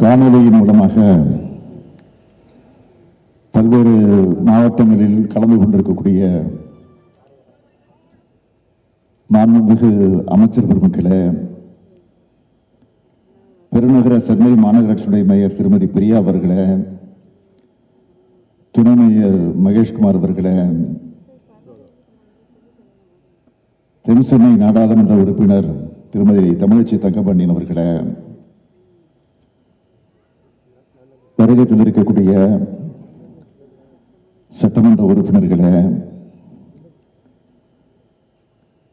காணொலியின் மூலமாக பல்வேறு மாவட்டங்களில் கலந்து கொண்டிருக்கக்கூடிய மாண்புமிகு அமைச்சர் பெருமக்களே பெருநகர சென்னை மாநகராட்சியுடைய மேயர் திருமதி பிரியா அவர்களே துணை மேயர் மகேஷ்குமார் அவர்களே தென் சென்னை நாடாளுமன்ற உறுப்பினர் திருமதி தமிழச்சி தங்கபாண்டியன் அவர்களே வருகை இருக்கக்கூடிய சட்டமன்ற உறுப்பினர்களே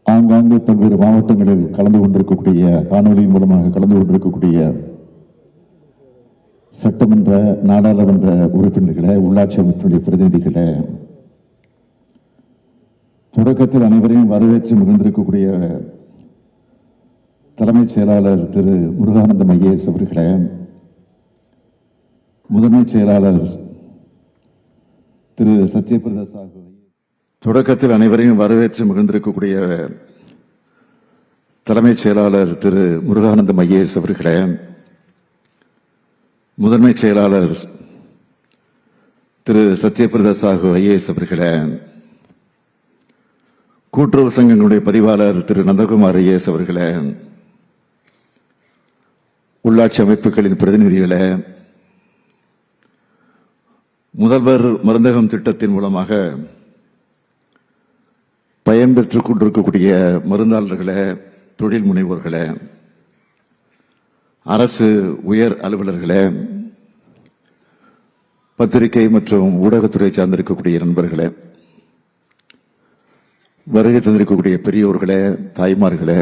ஆங்காங்கே பல்வேறு மாவட்டங்களில் கலந்து கொண்டிருக்கக்கூடிய காணொலியின் மூலமாக கலந்து கொண்டிருக்கக்கூடிய சட்டமன்ற நாடாளுமன்ற உறுப்பினர்களே உள்ளாட்சி அமைப்பினுடைய பிரதிநிதிகளே தொடக்கத்தில் அனைவரையும் வரவேற்று மகிழ்ந்திருக்கக்கூடிய தலைமைச் செயலாளர் திரு முருகானந்தம் ஐஏஎஸ் அவர்களே முதன்மைச் செயலாளர் திரு சத்யபிரதா சாகு. தொடக்கத்தில் அனைவரையும் வரவேற்று மகிழ்ந்திருக்கக்கூடிய தலைமைச் செயலாளர் திரு முருகானந்தம் ஐஏஎஸ் அவர்களே முதன்மைச் செயலாளர் திரு சத்யபிரதா சாகு ஐஏஎஸ் அவர்களே கூட்டுறவு சங்கங்களுடைய பதிவாளர் திரு நந்தகுமார் ஐஏஎஸ் அவர்களே உள்ளாட்சி அமைப்புகளின் பிரதிநிதிகளை முதல்வர் மருந்தகம் திட்டத்தின் மூலமாக பயன்பெற்றுக் கொண்டிருக்கக்கூடிய மருந்தாளர்களே தொழில் முனைவோர்களே அரசு உயர் அலுவலர்களே பத்திரிகை மற்றும் ஊடகத்துறை சார்ந்திருக்கக்கூடிய நண்பர்களே வருகை தந்திருக்கக்கூடிய பெரியோர்களே தாய்மார்களே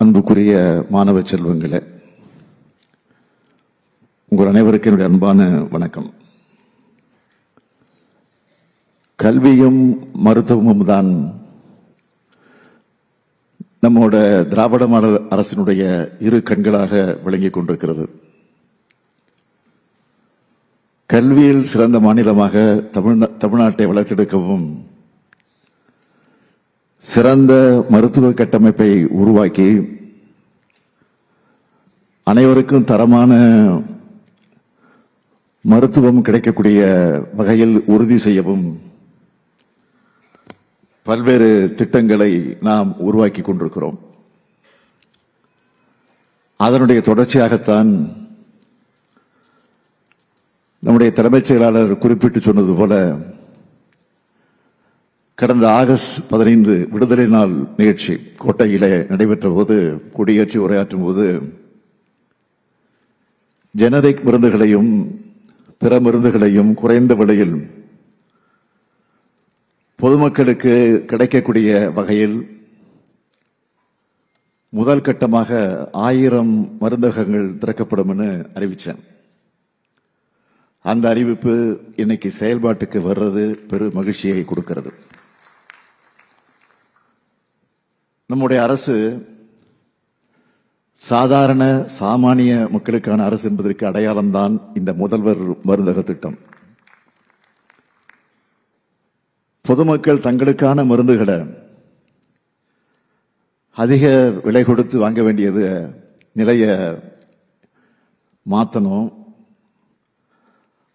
அன்புக்குரிய மாணவ செல்வங்களே உங்கள் அனைவருக்கும் என்னுடைய அன்பான வணக்கம். கல்வியும் மருத்துவமும் தான் நம்மோட திராவிட மாடல் அரசினுடைய இரு கண்களாக விளங்கிக் கொண்டிருக்கிறது. கல்வியில் சிறந்த மாநிலமாக தமிழ்நா- தமிழ்நாட்டை வளர்த்தெடுக்கவும் சிறந்த மருத்துவ கட்டமைப்பை உருவாக்கி அனைவருக்கும் தரமான மருத்துவம் கிடைக்கக்கூடிய வகையில் உறுதி செய்யவும் பல்வேறு திட்டங்களை நாம் உருவாக்கி கொண்டிருக்கிறோம். அதனுடைய தொடர்ச்சியாகத்தான் நம்முடைய தலைமைச் செயலாளர் குறிப்பிட்டு சொன்னது போல கடந்த ஆகஸ்ட் பதினைந்து விடுதலை நாள் நிகழ்ச்சி கோட்டையிலே நடைபெற்ற போது கொடியேற்றி உரையாற்றும் போது ஜெனரிக் மருந்துகளையும் பிற மருந்துகளையும் குறைந்த விலையில் பொதுமக்களுக்கு கிடைக்கக்கூடிய வகையில் முதல் கட்டமாக ஆயிரம் மருந்தகங்கள் திறக்கப்படும் என அறிவித்தேன் அந்த அறிவிப்பு இன்னைக்கு செயல்பாட்டுக்கு வர்றது பெரு மகிழ்ச்சியை கொடுக்கிறது. நம்முடைய அரசு சாதாரண சாமானிய மக்களுக்கான அரசு என்பதற்கு அடையாளம்தான் இந்த முதல்வர் மருந்தக திட்டம். பொதுமக்கள் தங்களுக்கான மருந்துகளை அதிக விலை கொடுத்து வாங்க வேண்டியது நிலைய மாற்றணும்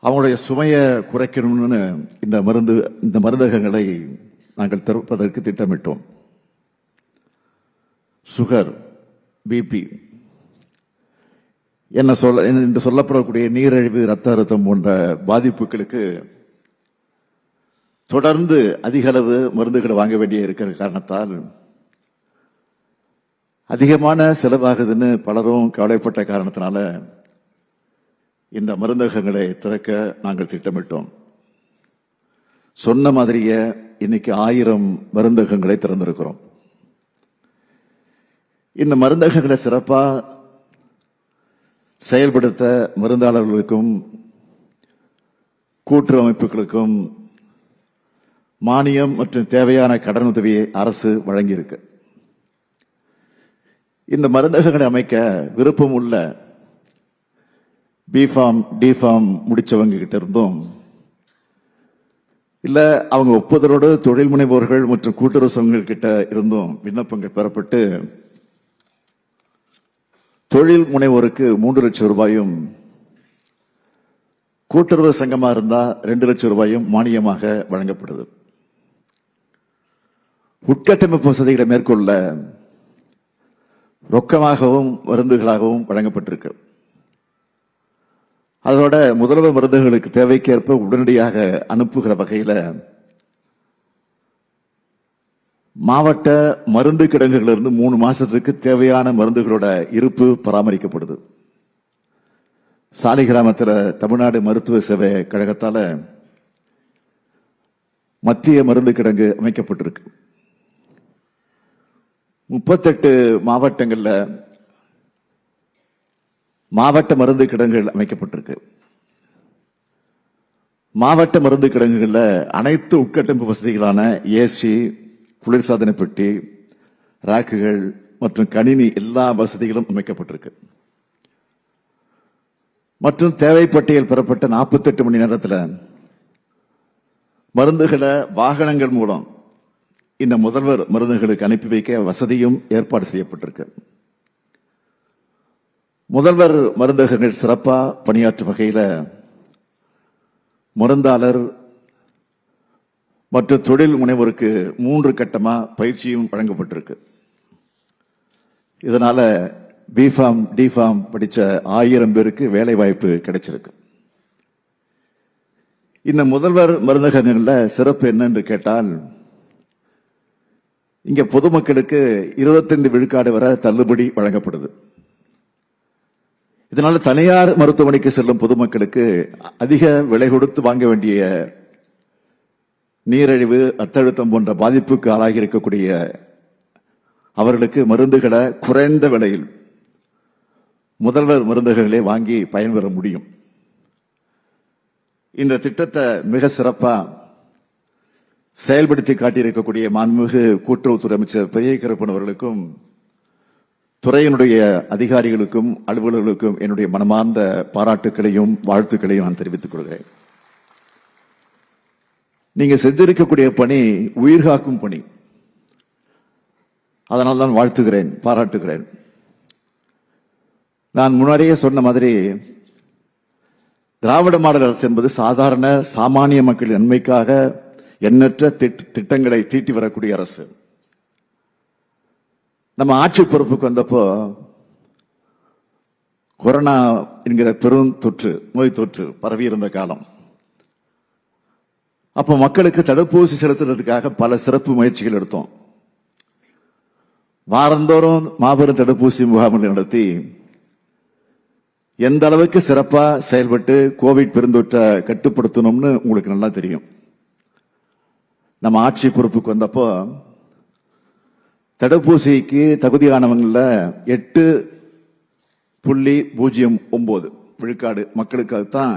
அவங்களுடைய சுமையை குறைக்கணும்னு இந்த மருந்து இந்த மருந்தகங்களை நாங்கள் திறப்பதற்கு திட்டமிட்டோம். சுகர். பிபி என்ன சொல்ல என்று சொல்லப்படக்கூடிய நீரிழிவு ரத்த அழுத்தம் போன்ற பாதிப்புகளுக்கு தொடர்ந்து அதிக அளவு மருந்துகளை வாங்க வேண்டிய இருக்கிற காரணத்தால் அதிகமான செலவாகுதுன்னு பலரும் கவலைப்பட்ட காரணத்தினால இந்த மருந்தகங்களை திறக்க நாங்கள் திட்டமிட்டோம். சொன்ன மாதிரியே இன்னைக்கு ஆயிரம் மருந்தகங்களை திறந்திருக்கிறோம். இந்த மருந்தகங்களை சிறப்பாக செயல்படுத்த மருந்தாளர்களுக்கும் கூட்டுறவு அமைப்புகளுக்கும் மானியம் மற்றும் தேவையான கடனுதவியை அரசு வழங்கியிருக்கு. இந்த மருந்தகங்களை அமைக்க விருப்பம் உள்ள பிஃபார்ம் டிஃபார்ம் முடிச்சவங்க கிட்ட இருந்தும். இல்ல அவங்க ஒப்புதலோடு தொழில் முனைவோர்கள் மற்றும் கூட்டுறவு சங்கங்கள் கிட்ட இருந்தும். விண்ணப்பங்கள் பெறப்பட்டு தொழில் முனைவோருக்கு மூன்று லட்சம் ரூபாயும் கூட்டுறவு சங்கமா இருந்தால் ரெண்டு லட்சம் ரூபாயும் மானியமாக வழங்கப்படுது. உட்கட்டமைப்பு வசதிகளை மேற்கொள்ள ரொக்கமாகவும் மருந்துகளாகவும் வழங்கப்பட்டிருக்கு. அதோட முதல்வர் மருந்துகளுக்கு தேவைக்கேற்ப உடனடியாக அனுப்புகிற வகையில் மாவட்ட மருந்து கிடங்குகளிலிருந்து மூணு மாசத்துக்கு தேவையான மருந்துகளோட இருப்பு பராமரிக்கப்படுது. சாலை கிராமத்தில் தமிழ்நாடு மருத்துவ சேவை கழகத்தால் மத்திய மருந்து கிடங்கு அமைக்கப்பட்டிருக்கு. முப்பத்தெட்டு மாவட்டங்களில் மாவட்ட மருந்து கிடங்குகள் அமைக்கப்பட்டிருக்கு. மாவட்ட மருந்து கிடங்குகளில் அனைத்து உட்கட்டமைப்பு வசதிகளான ஏசி குளிர்சாதன பெட்டி ராக்குகள் மற்றும் கணினி எல்லா வசதிகளும் அமைக்கப்பட்டிருக்கு. மற்றும் தேவைப்பட்டியல் பெறப்பட்ட 48 மணி நேரத்தில் மருந்துகளை வாகனங்கள் மூலம் இந்த முதல்வர் மருந்துகளுக்கு அனுப்பி வைக்க வசதியும் ஏற்பாடு செய்யப்பட்டிருக்கு. முதல்வர் மருந்தகங்கள் சிறப்பாக பணியாற்றும் வகையில் மருந்தாளர் மற்றும் தொழில் முனைவோருக்கு மூன்று கட்டமாக பயிற்சியும் வழங்கப்பட்டிருக்கு. இதனால பிஃபார்ம் டிஃபார்ம் படித்த ஆயிரம் பேருக்கு வேலை வாய்ப்பு கிடைச்சிருக்கு. இந்த முதல்வர் மருந்தகங்களில் சிறப்பு என்னன்னு கேட்டால் இங்கே பொதுமக்களுக்கு 25 விழுக்காடு வரை தள்ளுபடி வழங்கப்படுது. இதனால் தனியார் மருத்துவமனைக்கு செல்லும் பொதுமக்களுக்கு அதிக விலை கொடுத்து வாங்க வேண்டிய நீரிழிவு அத்தழுத்தம் போன்ற பாதிப்புக்கு ஆளாகி இருக்கக்கூடிய அவர்களுக்கு மருந்துகளை குறைந்த விலையில் முதல்வர் மருந்துகளை வாங்கி பயன்பெற முடியும். இந்த திட்டத்தை மிக சிறப்பாக செயல்படுத்தி காட்டியிருக்கக்கூடிய மாண்புமிகு கூட்டுறவுத்துறை அமைச்சர் பெரிய கருப்பன் அவர்களுக்கும் துறையினுடைய அதிகாரிகளுக்கும் அலுவலர்களுக்கும் என்னுடைய மனமார்ந்த பாராட்டுக்களையும் வாழ்த்துக்களையும் நான் தெரிவித்துக் கொள்கிறேன். நீங்க செஞ்சிருக்கக்கூடிய பணி உயிர் காக்கும் பணி. அதனால் தான் வாழ்த்துகிறேன் பாராட்டுகிறேன். நான் முன்னாடியே சொன்ன மாதிரி திராவிட மாடல் அரசு என்பது சாதாரண சாமானிய மக்களின் நன்மைக்காக எண்ணற்ற திட்ட- திட்டங்களை தீட்டி வரக்கூடிய அரசு. நம்ம ஆட்சி பொறுப்புக்கு வந்தப்போ கொரோனா என்கிற பெரும் தொற்று நோய் தொற்று பரவி இருந்த காலம். அப்போ மக்களுக்கு தடுப்பூசி செலுத்துறதுக்காக பல சிறப்பு முயற்சிகள் எடுத்தோம். வாரந்தோறும் மாபெரும் தடுப்பூசி முகாம்கள் நடத்தி எந்த அளவுக்கு சிறப்பா செயல்பட்டு கோவிட் பெருந்தொற்றை கட்டுப்படுத்தணும்னு உங்களுக்கு நல்லா தெரியும். நம்ம ஆட்சி பொறுப்புக்கு வந்தப்போ தடுப்பூசிக்கு தகுதியானவங்களில் எட்டு புள்ளி பூஜ்ஜியம் ஒன்பது விழுக்காடு மக்களுக்காகத்தான்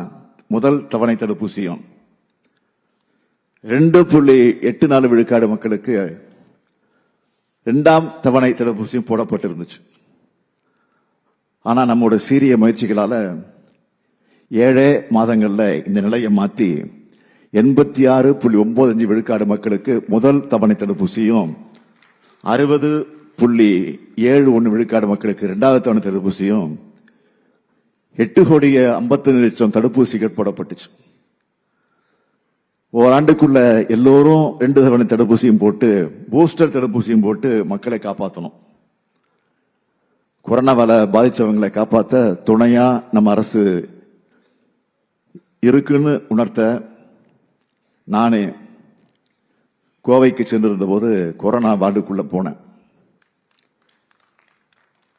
முதல் தவணை தடுப்பூசியும். ரெண்டு புள்ளி எட்டு நாலு விழுக்காடு மக்களுக்கு இரண்டாம் தவணை தடுப்பூசியும் போடப்பட்டிருந்துச்சு. ஆனா நம்மோட சீரிய முயற்சிகளால ஏழே மாதங்கள்ல இந்த நிலையை மாத்தி எண்பத்தி ஆறு புள்ளி ஒன்பது அஞ்சு விழுக்காடு மக்களுக்கு முதல் தவணை தடுப்பூசியும் அறுபது புள்ளி ஏழு ஒன்று விழுக்காடு மக்களுக்கு இரண்டாவது தவணை தடுப்பூசியும் எட்டு கோடிய ஐம்பத்தஞ்சு லட்சம் தடுப்பூசிகள் போடப்பட்டுச்சு. ஓராண்டுக்குள்ள எல்லோரும் ரெண்டு தவணை தடுப்பூசியும் போட்டு பூஸ்டர் தடுப்பூசியும் போட்டு மக்களை காப்பாற்றணும் கொரோனாவால பாதிச்சவங்களை காப்பாற்ற துணையா நம்ம அரசு இருக்குன்னு உணர்த்த நானே கோவைக்கு சென்றிருந்த போது கொரோனா வார்டுக்குள்ள போனேன்.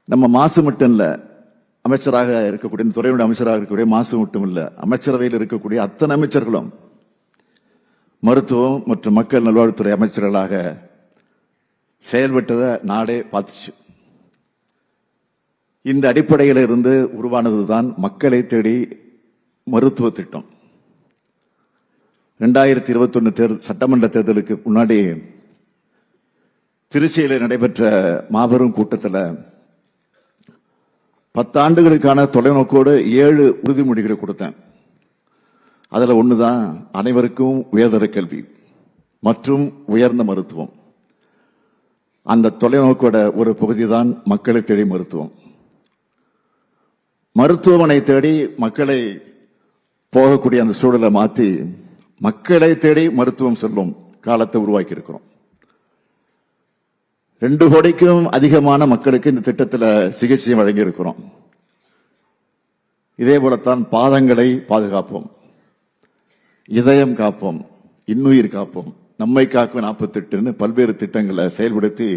நம்ம மாசு மட்டும் இல்லை அமைச்சராக இருக்கக்கூடிய துறையுடைய அமைச்சராக இருக்கக்கூடிய மாசு மட்டும் இல்லை அமைச்சரவையில் இருக்கக்கூடிய அத்தனை அமைச்சர்களும் மருத்துவம் மற்றும் மக்கள் நல்வாழ்வுத்துறை அமைச்சர்களாக செயல்பட்டதை நாடே பார்த்துச்சு. இந்த அடிப்படையில் இருந்து உருவானதுதான் மக்களை தேடி மருத்துவ திட்டம். ரெண்டாயிரத்தி இருபத்தி தேர்தல் சட்டமன்ற தேர்தலுக்கு முன்னாடி திருச்சியில் நடைபெற்ற மாபெரும் கூட்டத்தில் பத்தாண்டுகளுக்கான தொலைநோக்கோடு ஏழு உறுதிமொழிகளை கொடுத்தேன். அதில் ஒன்று தான் அனைவருக்கும் உயர்தர கல்வி மற்றும் உயர்ந்த மருத்துவம். அந்த தொலைநோக்கோட ஒரு பகுதி தான் மக்களை தேடி மருத்துவம். மருத்துவமனை தேடி மக்களை போகக்கூடிய அந்த சூழலை மாற்றி மக்களை தேடி மருத்துவம் செல்லும் காலத்தை உருவாக்கி இருக்கிறோம் ரெண்டு கோடிக்கும் அதிகமான மக்களுக்கு இந்த திட்டத்தில் சிகிச்சை வழங்கி இருக்கிறோம் இதே போலத்தான் பாதங்களை பாதுகாப்போம். இதயம் காப்போம் இன்னுயிர் காப்போம். நம்மை காக்கும் நாற்பத்தெட்டுன்னு பல்வேறு திட்டங்களை செயல்படுத்தி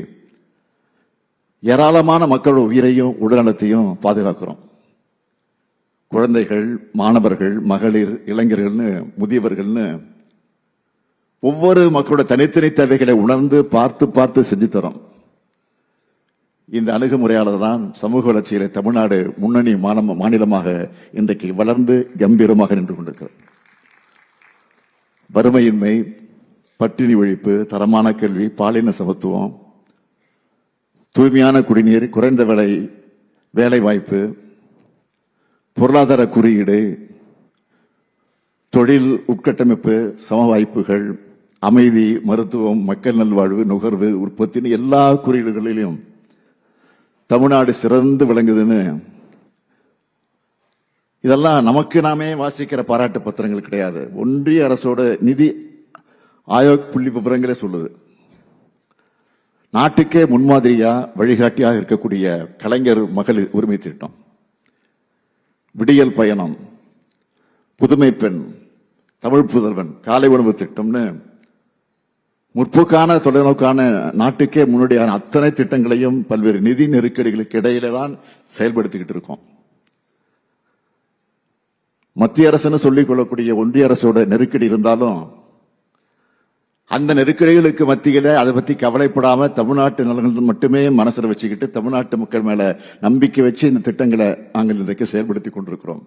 ஏராளமான மக்களோட உயிரையும் உடல்நலத்தையும் பாதுகாக்கிறோம். குழந்தைகள் மாணவர்கள் மகளிர் இளைஞர்கள்னு முதியவர்கள்னு ஒவ்வொரு மக்களோட தனித்தனி தேவைகளை உணர்ந்து பார்த்து பார்த்து செஞ்சு தரோம். இந்த அணுகுமுறையாளர் தான் சமூக வளர்ச்சியில தமிழ்நாடு முன்னணி மாநிலமாக இன்றைக்கு வளர்ந்து கம்பீரமாக நின்று கொண்டிருக்கிறது. வறுமையின்மை பட்டினி ஒழிப்பு தரமான கல்வி பாலின சமத்துவம் தூய்மையான குடிநீர் குறைந்த விலை வேலை வாய்ப்பு பொருளாதார குறியீடு தொழில் உட்கட்டமைப்பு சம வாய்ப்புகள் அமைதி மருத்துவம் மக்கள் நல்வாழ்வு நுகர்வு உற்பத்தின்னு எல்லா குறியீடுகளிலும் தமிழ்நாடு சிறந்து விளங்குதுன்னு இதெல்லாம் நமக்கு நாமே வாசிக்கிற பாராட்டு பத்திரங்கள் கிடையாது. ஒன்றிய அரசோட நிதி ஆயோக் புள்ளி விவரங்களே சொல்லுது. நாட்டுக்கே முன்மாதிரியா வழிகாட்டியாக இருக்கக்கூடிய கலைஞர் மகளிர் உரிமை திட்டம் விடியல் பயணம். புதுமை பெண் தமிழ் புதல்வன் காலை உணவு திட்டம்னு முற்போக்கான தொலைநோக்கான நாட்டுக்கே முன்னோடியான அத்தனை திட்டங்களையும் பல்வேறு நிதி நெருக்கடிகளுக்கு இடையில தான் செயல்படுத்திக்கிட்டு இருக்கோம். மத்திய அரசுன்னு சொல்லிக் கொள்ளக்கூடிய ஒன்றிய அரசோட நெருக்கடி இருந்தாலும் அந்த நெருக்கடிகளுக்கு மத்தியில் அதை பத்தி கவலைப்படாம தமிழ்நாட்டு நலன்கள் மட்டுமே மனசில் வச்சுக்கிட்டு தமிழ்நாட்டு மக்கள் மேல நம்பிக்கை வச்சு இந்த திட்டங்களை நாங்கள் இன்றைக்கு செயல்படுத்தி கொண்டிருக்கிறோம்.